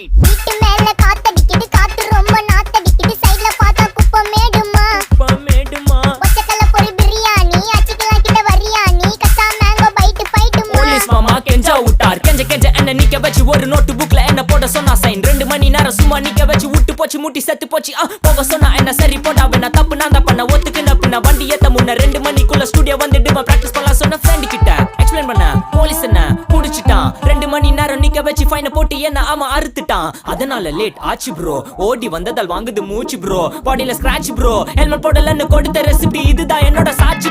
Right வீட்டு மேல காத்தடிக்குது காத்து ரொம்ப நாத்தடிக்குது. சைடுல பார்த்தா குப்பை மேடுமா? குப்பை மேடுமா? ஒச்சக்கல பொரி பிரியாணி அச்சிக்கலாம் கிட்ட வரியாணி கச்சா மேங்கோ பைட்டு பைட்டுமா போலீஸ் மாமா கெஞ்சா விட்டார் கெஞ்ச கெஞ்ச என்ன நிக்க வச்சு ஒரு நோட்டு புக்ல என்ன போட சொன்னா சைன் ரெண்டு மணி நேரம் சும்மா நிக்க வச்சு விட்டு போச்சு முட்டி செத்து போச்சு. போக சொன்னா என்ன சரி போடா வேணா தப்பு நான் தான் பண்ண. ஒத்துக்குன பின்ன வண்டி ஏத்த முன்ன ரெண்டு மணிக்குள்ள ஸ்டுடியோ வந்துட்டு பிராக்டிஸ் பண்ணலாம் சொன்ன ஃப்ரெண்டு கிட்ட. எக்ஸ்பிளைன் பண்ண. போலீஸ் என்ன? புடிச்சிட்டான் ரெண்டு மணி நேரம் நிக்க வச்சு ஃபைன போட்டு என்ன அவன் அறுத்துட்டான். அதனால லேட் ஆச்சு ப்ரோ ஓடி வந்ததால் வாங்குது மூச்சு ப்ரோ பாடியில ஸ்கிராட்ச் ப்ரோ ஹெல்மெட் போடலன்னு கொடுத்த ரெசிபி இதுதான் என்னோட சாட்சி